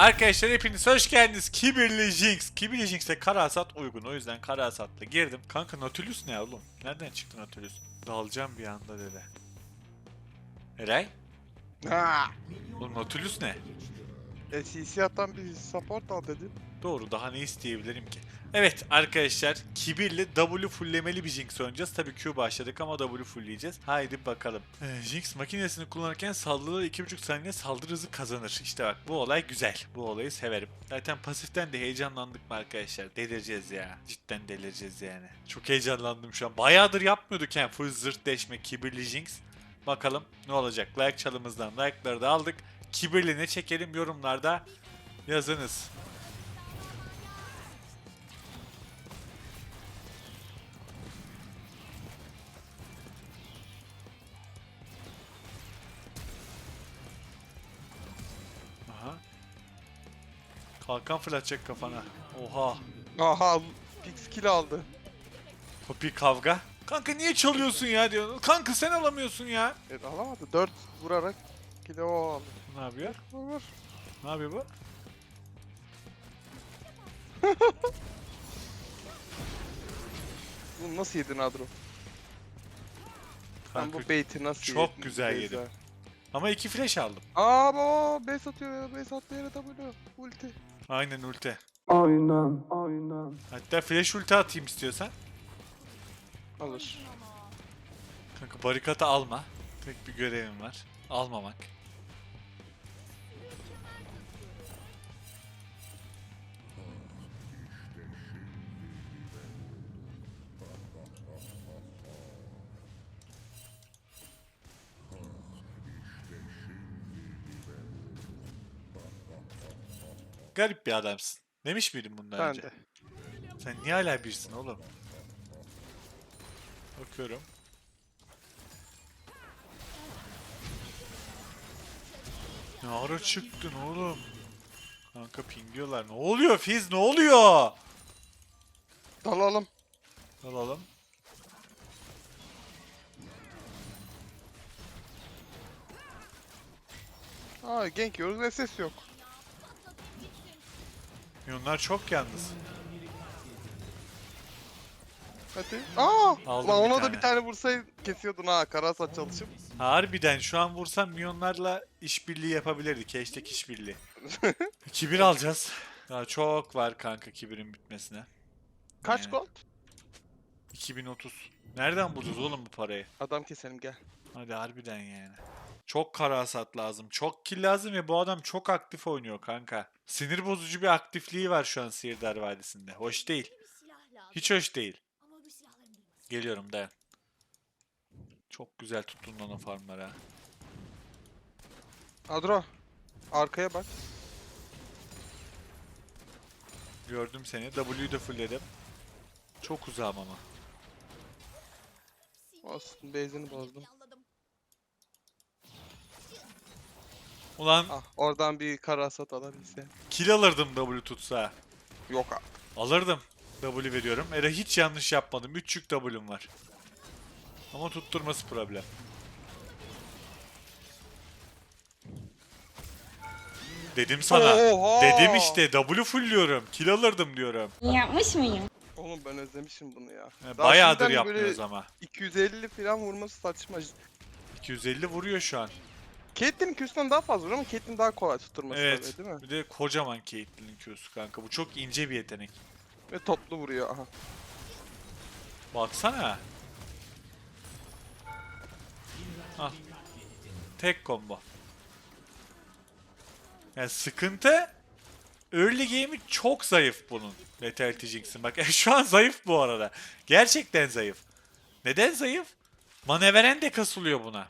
Arkadaşlar hepiniz hoş geldiniz. Kibirli Jinx. Kibirli Jinx'e kara hasat uygun. O yüzden kara hasatla girdim. Kanka Nautilus ne oğlum? Nereden çıktı Nautilus? Dalacağım bir anda dedi. Eray? Ha. Oğlum Nautilus ne? Atan bir support al dedim. Doğru daha ne isteyebilirim ki? Evet arkadaşlar kibirli W fulllemeli bir Jinx oynayacağız. Tabii Q başladık ama W fullleyeceğiz. Haydi bakalım. Ee, Jinx makinesini kullanırken saldırıda 2.5 saniye saldırı hızı kazanır. İşte bak bu olay güzel. Bu olayı severim. Zaten pasiften de heyecanlandık mı arkadaşlar? Delireceğiz ya. Cidden delireceğiz yani. Çok heyecanlandım şu an. Bayağıdır yapmıyorduk yani full zırt deşme kibirli Jinx. Bakalım ne olacak? Like çalımızdan like'ları da aldık. Kibirli ne çekelim yorumlarda yazınız. Kalkan fırlatacak kafana. Oha. Aha Pix kill aldı. Hopi kavga. Kanka niye çalıyorsun ya diyor. Kanka sen alamıyorsun ya. E, alamadı. 4 vurarak kill'i o aldı. Ne yapıyor? Vur. Ne yapıyor bu? Bunu nasıl yedin Adro? Ben Kanka, bu bait'i nasıl çok yedim? güzel Beyza? yedim. Ama iki flash aldım. Aa baba base atıyor ya. Base attığı yere W. Ulti. Aynen ulti. Aynen, aynen. Hatta flash ulti atayım istiyorsan. Alır. Kanka barikatı alma. Tek bir görevim var. Almamak. Garip bir adamsın. Demiş miydim bundan Ben önce? de. Sen niye hala birsin oğlum? Bakıyorum. Ne ara çıktın oğlum? Kanka pingiyorlar. Ne oluyor Fiz? Ne oluyor? Dalalım. Alalım. Aa gank yiyoruz SS yok. Milyonlar çok yalnız. Hadi. Aa! Aldım Lan bir ona tane. da bir tane vursaydın kesiyordun ha karasat çalışıp. Harbiden şu an vursam milyonlarla işbirliği yapabilirdik. Hashtag işbirliği. Kibir alacağız. Daha çok var kanka kibirin bitmesine. Kaç Yani. gold? 2030. Nereden bulacağız oğlum bu parayı? Adam keselim gel. Hadi harbiden yani. Çok kara hasat lazım. Çok kill lazım ve bu adam çok aktif oynuyor kanka. Sinir bozucu bir aktifliği var şu an Sihirdar Vadisi'nde. Hoş değil. Hiç hoş değil. Geliyorum dayan. Çok güzel tuttun lan o farmları ha. Adro. Arkaya bak. Gördüm seni. W'yu da fullledim. Çok uzağım ama. Olsun base'ini bozdum. Ulan Ah oradan bir karasat alabilse. kill alırdım W tutsa. Yok abi. Alırdım. W veriyorum. Era hiç yanlış yapmadım. 3 yük W'm var. Ama tutturması problem. Dedim sana. Oha! Dedim işte W fullliyorum. Kill alırdım diyorum. Yapmış mıyım? Oğlum ben özlemişim bunu ya. Daha bayağıdır şimdiden böyle yapmıyoruz ama. 250 falan vurması saçma. 250 vuruyor şu an. Caitlyn'in Q'sundan daha fazla vuruyor ama Caitlyn daha kolay tutturması Evet. tabii, değil mi? Bir de kocaman Caitlyn'in Q'su kanka. Bu çok ince bir yetenek. Ve toplu vuruyor aha. Baksana. Al. Tek combo. Yani sıkıntı early game'i çok zayıf bunun. Lethality Jinx'in. Bak şu an zayıf bu arada. Gerçekten zayıf. Neden zayıf? Maneveren de kasılıyor buna.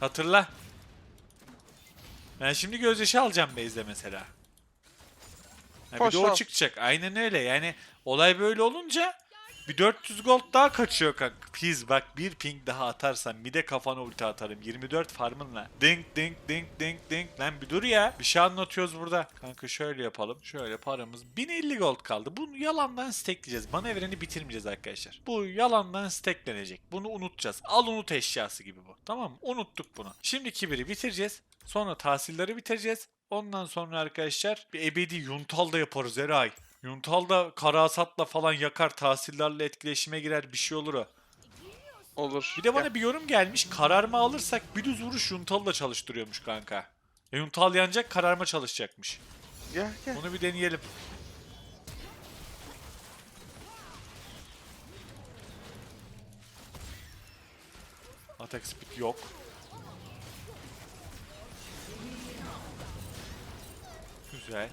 Hatırla. Ben şimdi gözyaşı alacağım base'de mesela. Ha, bir de o al. çıkacak. Aynen öyle. Yani olay böyle olunca bir 400 gold daha kaçıyor kanka. Piz bak bir ping daha atarsan bir de kafana ulti atarım. 24 farmınla. Ding ding ding ding ding. Lan bir dur ya. Bir şey anlatıyoruz burada. Kanka şöyle yapalım. Şöyle paramız 1050 gold kaldı. Bunu yalandan stackleyeceğiz. Manevreni bitirmeyeceğiz arkadaşlar. Bu yalandan stacklenecek. Bunu unutacağız. Al unut eşyası gibi bu. Tamam mı? Unuttuk bunu. Şimdi kibiri bitireceğiz. Sonra tahsilleri bitireceğiz. Ondan sonra arkadaşlar bir ebedi Yuntal da yaparız Eray. Yuntal da kara hasatla falan yakar, tahsillerle etkileşime girer bir şey olur o. Olur. Bir de bana bir yorum gelmiş. Kararma alırsak bir düz vuruş Yuntal'ı da çalıştırıyormuş kanka. E, Yuntal yanacak kararma çalışacakmış. Gel gel. Onu bir deneyelim. Attack speed yok. Güzel.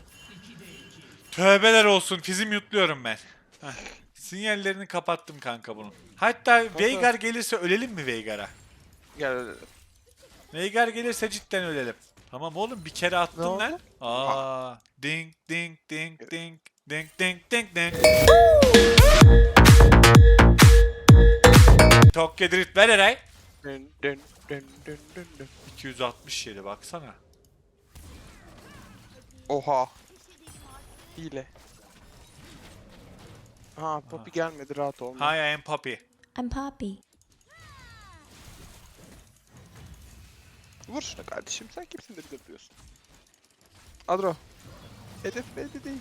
Tövbeler olsun. Fizim yutluyorum ben. Heh. Sinyallerini kapattım kanka bunun. Hatta Veigar gelirse ölelim mi Veigar'a? Gel öyle. Veigar gelirse cidden ölelim. Tamam oğlum bir kere attın oldu? lan. Aa, ding ding ding ding ding ding ding ding. Tokyo Drift ver Eray. Dön dön dön dön dön dön. 267 baksana. Oha. Hile. Ha Poppy gelmedi rahat olma. Hi I am Poppy. I'm Poppy. Vur şuna kardeşim sen kimsin de bize vuruyorsun. Adro. Hedef belli değil.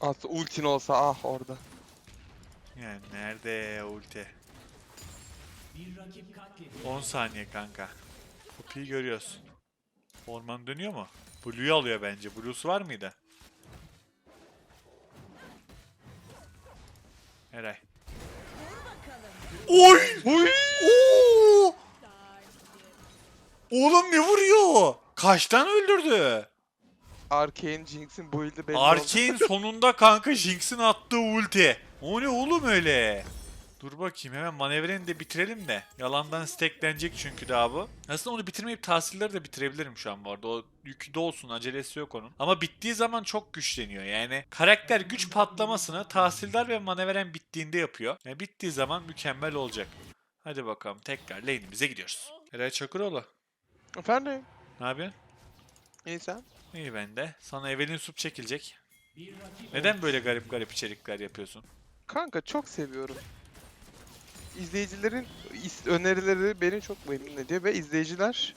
Aslında ultin olsa ah orada. Yani nerede ulti? 10 saniye kanka. Poppy'yi görüyoruz. Orman dönüyor mu? Blue'yu alıyor bence. Blue'su var mıydı? Eray. Oy! Huy! Oo! Oğlum ne vuruyor? Kaçtan öldürdü? Arcane Jinx'in build'i belli. Arcane sonunda kanka Jinx'in attığı ulti. O ne oğlum öyle? Dur bakayım hemen manevreni de bitirelim de. Yalandan stacklenecek çünkü daha bu. Aslında onu bitirmeyip tahsilleri de bitirebilirim şu an bu arada. O yükü de olsun acelesi yok onun. Ama bittiği zaman çok güçleniyor. Yani karakter güç patlamasını tahsildar ve manevren bittiğinde yapıyor. Yani bittiği zaman mükemmel olacak. Hadi bakalım tekrar lane'imize gidiyoruz. Eray Çakıroğlu. Efendim? Ne yapıyorsun? İyi sen? İyi ben de. Sana Evelyn Sup çekilecek. Neden böyle garip garip içerikler yapıyorsun? Kanka çok seviyorum. İzleyicilerin is- önerileri beni çok memnun ediyor ve izleyiciler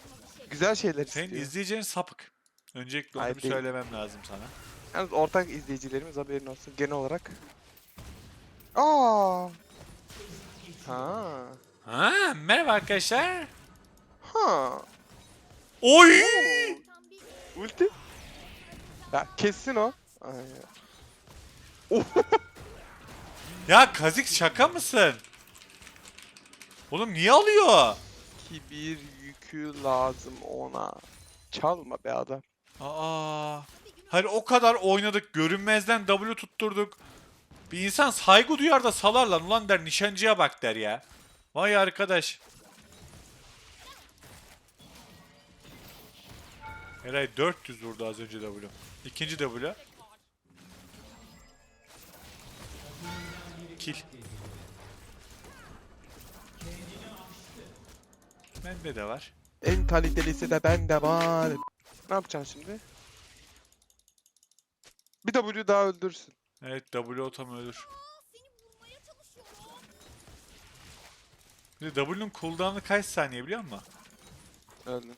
güzel şeyler Senin istiyor. izleyeceğin sapık. Öncelikle onu Hayır, bir değil. söylemem lazım sana. Yalnız ortak izleyicilerimiz haberin olsun genel olarak. Aa. Ha. Ha, merhaba arkadaşlar. Ha. Oy! Ulti. Ya kessin o. Ay. Ya Kazik şaka mısın? Oğlum niye alıyor? Kibir yükü lazım ona. Çalma be adam. Aa. Hayır o kadar oynadık. Görünmezden W tutturduk. Bir insan saygı duyar da salar lan. Ulan der nişancıya bak der ya. Vay arkadaş. Eray 400 vurdu az önce W. İkinci W. Kill. Bende de var. En kalitelisi de bende var. Ne yapacaksın şimdi? Bir W daha öldürsün. Evet W otom ölür. W'nun cooldown'ı kaç saniye biliyor musun? Öldün.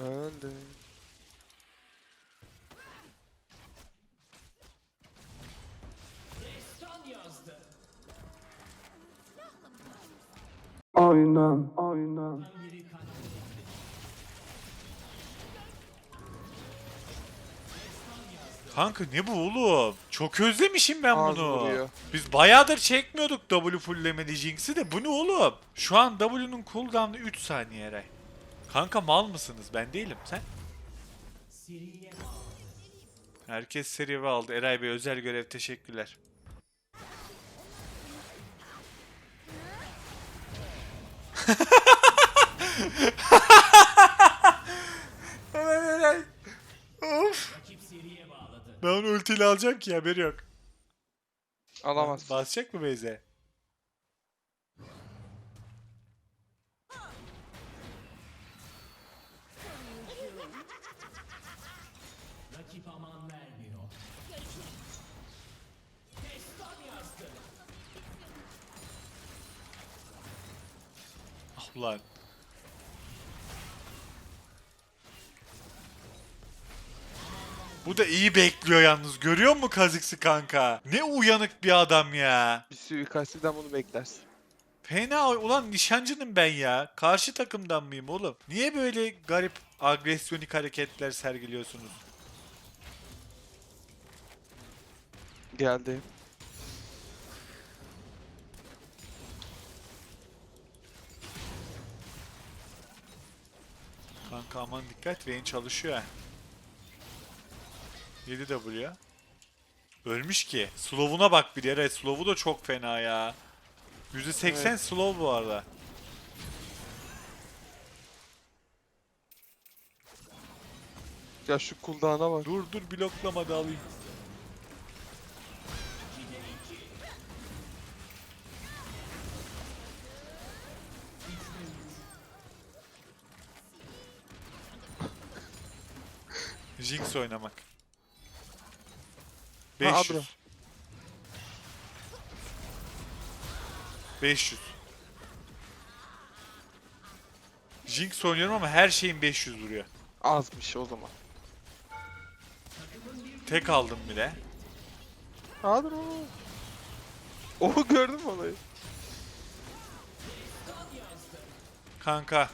Öldün. Aynen, aynen. Kanka ne bu oğlum? Çok özlemişim ben Az bunu. vuruyor. Biz bayağıdır çekmiyorduk W fulllemeli Jinx'i de bu ne oğlum? Şu an W'nun cooldown'ı 3 saniye Eray. Kanka mal mısınız? Ben değilim. Sen? Herkes seri aldı. Eray Bey özel görev teşekkürler. Of. Ben onu ultiyle alacağım ki haberi yok. Alamazsın. Basacak mı Beyze? Ulan. Bu da iyi bekliyor yalnız. Görüyor musun Kazix'i kanka? Ne uyanık bir adam ya. Bir suikastçıdan bunu beklersin. Fena ulan nişancının ben ya. Karşı takımdan mıyım oğlum? Niye böyle garip agresyonik hareketler sergiliyorsunuz? Geldi. Kanka aman dikkat Vayne çalışıyor ha. 7 W. Ölmüş ki. Slow'una bak bir yere. Slow'u da çok fena ya. %80 Evet. slow bu arada. Ya şu cooldown'a bak. Dur dur bloklama da alayım. Jinx oynamak. Ha, 500. Adro. 500. Jinx oynuyorum ama her şeyin 500 vuruyor. Azmış o zaman. Tek aldım bile. Adro. Oh gördün mü olayı? Kanka.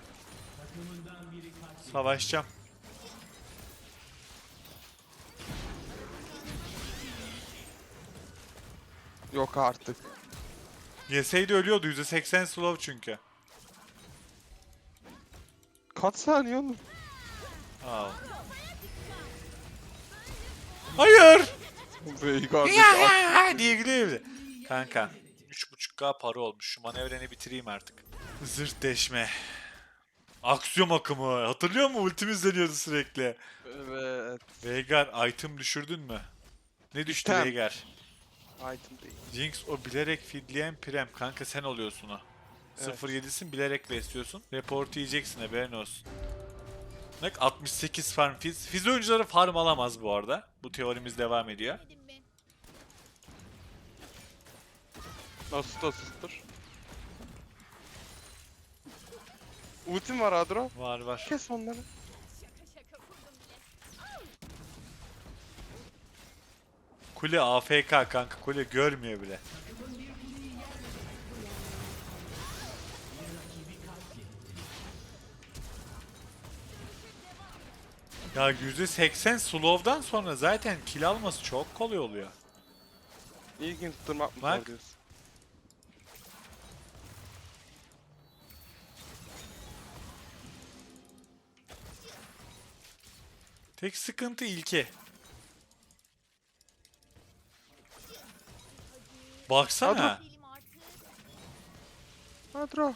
Savaşacağım. Yok artık. Yeseydi ölüyordu. %80 slow çünkü. Kaç saniye oğlum? Aa. Hayır. Veigar. Diye gülüyor bir de. Kanka. 3.5k para olmuş. Şu manevreni bitireyim artık. Zırt deşme. Aksiyon akımı. Hatırlıyor musun? Ultimiz deniyordu sürekli. Evet. Veigar item düşürdün mü? Ne düştü İtem. Veigar? Item değil. Jinx o bilerek feedleyen Prem. Kanka sen oluyorsun o. Evet. 07'sin bilerek besliyorsun. Report yiyeceksin haberin olsun. Bak 68 farm Fizz. Fizz oyuncuları farm alamaz bu arada. Bu teorimiz devam ediyor. Nasıl asıltır? Ultim var Adro. Var var. Kes onları. Kule AFK kanka. Kule görmüyor bile. Ya %80 slow'dan sonra zaten kill alması çok kolay oluyor. İlgin tutturmak mı Bak. diyorsun? Tek sıkıntı ilki. Baksana. Adro.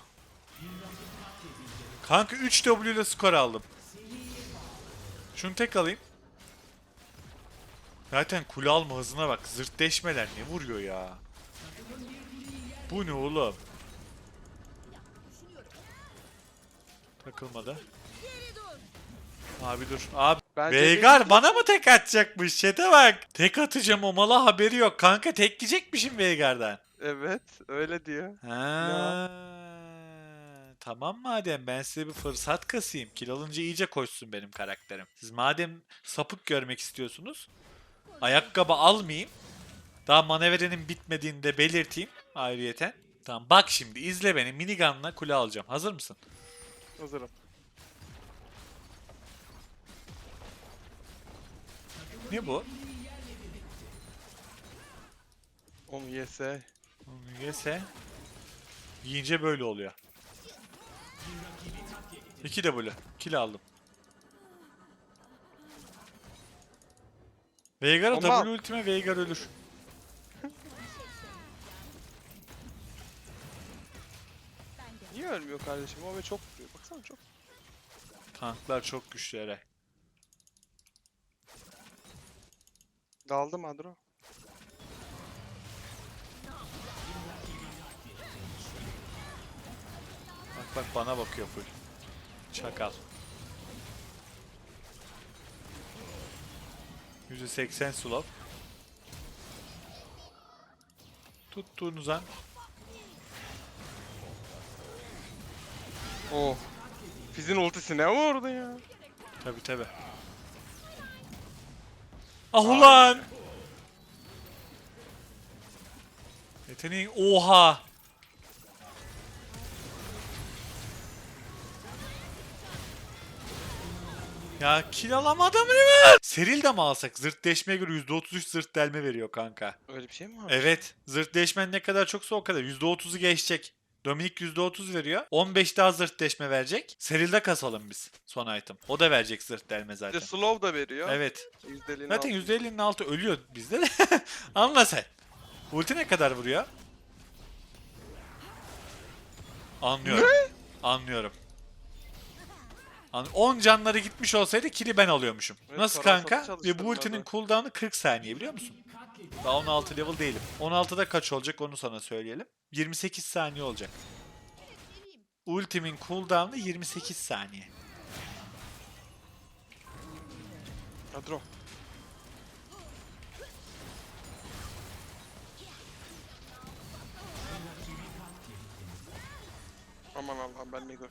Kanka 3 W ile skor aldım. Şunu tek alayım. Zaten kule alma hızına bak. Zırt deşmeler ne vuruyor ya. Bu ne oğlum? Takılmadı. Abi dur. Abi Bence Veigar bana mı tek atacakmış? Chat'e bak. Tek atacağım o mala haberi yok. Kanka tek yiyecekmişim Veigar'dan. Evet öyle diyor. Ha. Tamam madem ben size bir fırsat kasayım. Kil alınca iyice koşsun benim karakterim. Siz madem sapık görmek istiyorsunuz. Ayakkabı almayayım. Daha manevrenin bitmediğini de belirteyim ayrıyeten. Tamam bak şimdi izle beni minigunla kule alacağım. Hazır mısın? Hazırım. Ne bu? Onu yese. Onu Yese. Yiyince böyle oluyor. 2 W. Kill aldım. Veigar'a Ama- W ultime Veigar ölür. Niye ölmüyor kardeşim? O ve çok vuruyor. Baksana çok. Tanklar çok güçlü Eray. Daldım Adro. Bak bak bana bakıyor full. Çakal. %80 slow. Tuttuğunuz an Oh. Fizz'in ultisi ne vurdu ya? Tabi tabi. Ah ulan! Yeteneğin oha! Ya kill alamadım River. Seril de mi alsak? Zırt deşmeye göre %33 zırt delme veriyor kanka. Öyle bir şey mi var? Evet. Zırt deşmen ne kadar çoksa o kadar. %30'u geçecek. Dominik %30 veriyor. 15 daha zırt deşme verecek. Seril'de kasalım biz son item. O da verecek zırt delme Bir de zaten. slow da veriyor. Evet. Yüzdeliğini Zaten al. %50'nin altı ölüyor bizde de. Anla sen. Ulti ne kadar vuruyor? Anlıyorum. Anlıyorum. An 10 canları gitmiş olsaydı kili ben alıyormuşum. Evet, Nasıl kanka? Ve çalıştırdılar bu ultinin cooldown'ı 40 saniye biliyor musun? Daha 16 level değilim. 16'da kaç olacak onu sana söyleyelim. 28 saniye olacak. Ultimin cooldown'ı 28 saniye. Adro. Aman Allah'ım ben ne gör.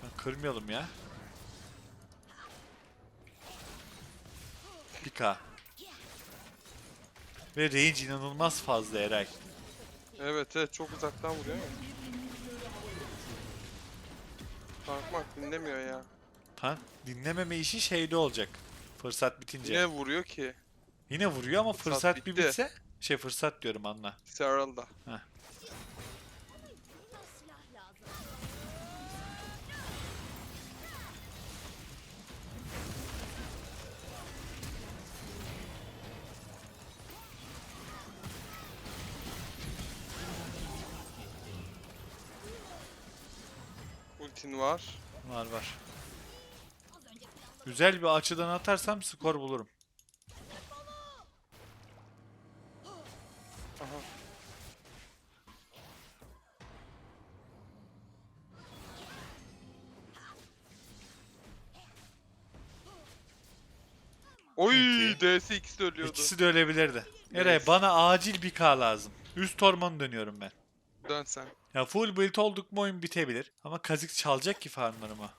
Kanka Kırmayalım ya. 1K. Ve range inanılmaz fazla Eray. Evet evet çok uzaktan vuruyor ya. Bakmak dinlemiyor ya. Tank dinlememe işi şeyde olacak. Fırsat bitince. Yine Yine, vuruyor ki. vuruyor ama Fırsat fırsat, bir bitti. bitse şey fırsat diyorum anla. Serral'da. Ultin var. Var var. Güzel bir açıdan atarsam skor bulurum. Aha. Oy. DS ikisi de ölüyordu. İkisi de ölebilirdi. Eray bana acil bir K lazım. Üst ormanı dönüyorum ben. Dön sen. Ya full build olduk mu oyun bitebilir. Ama Kha'Zix çalacak ki farmlarımı.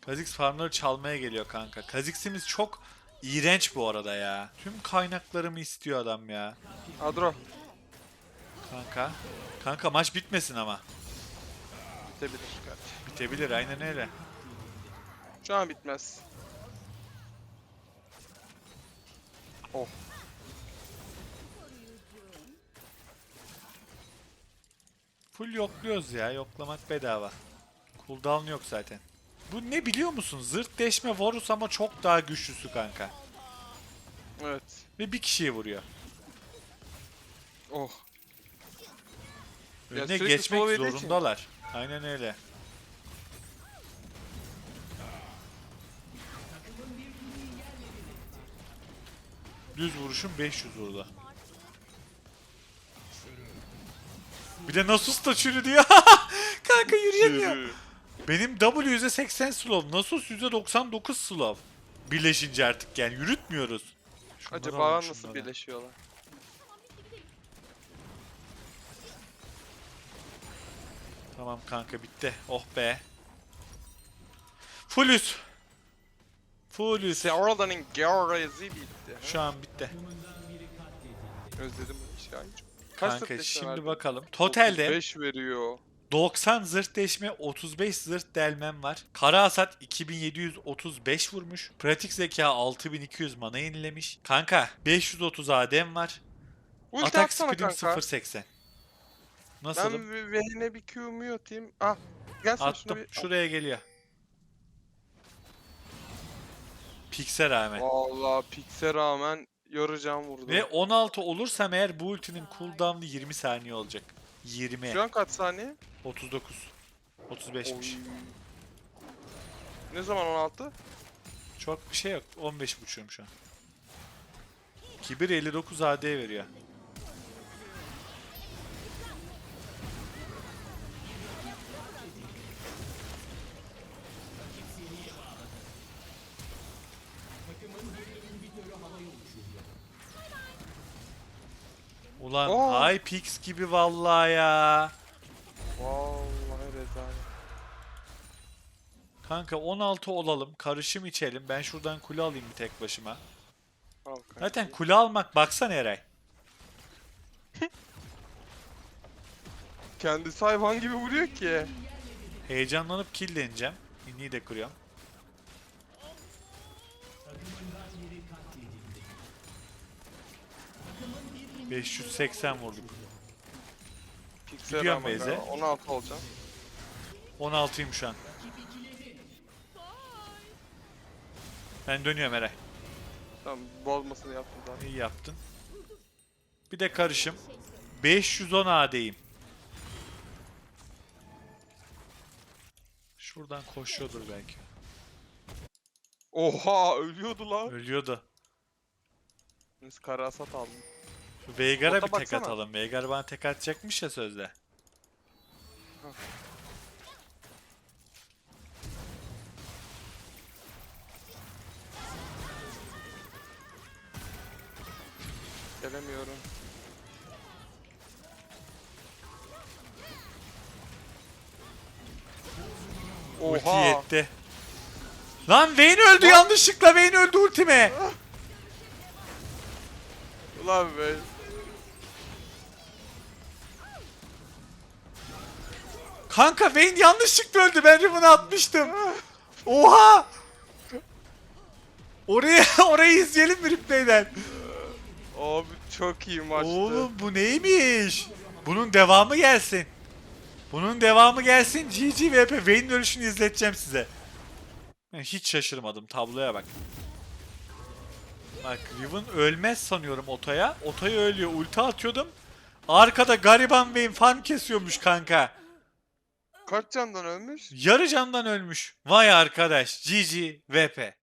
Kha'Zix farmları çalmaya geliyor kanka. Kha'Zix'imiz çok iğrenç bu arada ya. Tüm kaynaklarımı istiyor adam ya. Adro. Kanka. Kanka maç bitmesin ama. Bitebilir kardeşim. Bitebilir aynen öyle. Şu an bitmez. Oh. Full yokluyoruz ya. Yoklamak bedava. Cooldown yok zaten. Bu ne biliyor musun? Zırt deşme Varus ama çok daha güçlüsü kanka. Evet. Ve bir kişiyi vuruyor. Oh. Ya Önüne sürekli geçmek yediği için. zorundalar. Aynen öyle. Düz vuruşum 500 vurdu. Bir de Nasus da çürüdü ya. Kanka yürüyemiyor. Yürü. Benim W %80 slow. Nasus %99 slow. Birleşince artık yani yürütmüyoruz. Şunları Acaba alın, nasıl şunları. birleşiyorlar? Tamam kanka bitti. Oh be. Fullüs. Fullüs. Serral'danın Georga'yı bitti. Şu an bitti. Özledim bu çok. Kaç Kanka zırt şimdi verdi? bakalım. Totalde 5 veriyor. 90 zırt deşme, 35 zırt delmem var. Kara hasat 2735 vurmuş. Pratik zeka 6200 mana yenilemiş. Kanka 530 adem var. Ulti Atak atsana speed'im kanka. 0.80. Nasılım? Ben Vayne'e bir Q mu atayım? Ah. Gel sen Attım. bir... Şuraya geliyor. Pikse rağmen. Valla Pix'e rağmen yarıcan vurdu. Ve 16 olursam eğer bu ultinin cooldown'ı 20 saniye olacak. 20. Şu an kaç saniye? 39. 35'miş. Oy. Ne zaman 16? Çok bir şey yok. 15 buçuğum şu an. Kibir 59 AD veriyor. Ulan Oo. Hypix gibi vallahi ya. Vallahi rezalet. Kanka 16 olalım. Karışım içelim. Ben şuradan kule alayım bir tek başıma. Al kanka. Zaten kule almak baksana Eray. Kendisi hayvan gibi vuruyor ki. Heyecanlanıp kill deneyeceğim. İnniyi de kuruyorum. ...580 vurduk. Piksel Gidiyorum ama base'e. ya, 16 olacağım. 16'yım şu an. Ben dönüyorum Eray. Tamam bozmasını yaptım zaten. İyi yaptın. Bir de karışım. 510 AD'yim. Şuradan koşuyordur belki. Oha ölüyordu lan. Ölüyordu. Biz kara asat aldım. Veigar'a Bota bir tek baksana. atalım. Veigar bana tek atacakmış ya sözde. Gelemiyorum. Ulti Oha. yetti. Lan Vayne öldü yanlışlıkla Vayne öldü ultime. Ulan be. Kanka Vayne yanlışlıkla öldü. Ben Riven'ı atmıştım. Oha! Oraya orayı izleyelim mi replay'den? Abi çok iyi maçtı. Oğlum bu neymiş? Bunun devamı gelsin. Bunun devamı gelsin. GG VP Vayne'in ölüşünü izleteceğim size. Hiç şaşırmadım. Tabloya bak. Bak Riven ölmez sanıyorum Ota'ya. Ota'ya ölüyor. Ulti atıyordum. Arkada gariban Vayne farm kesiyormuş kanka. Kaç candan ölmüş? Yarı candan ölmüş. Vay arkadaş. GG VP.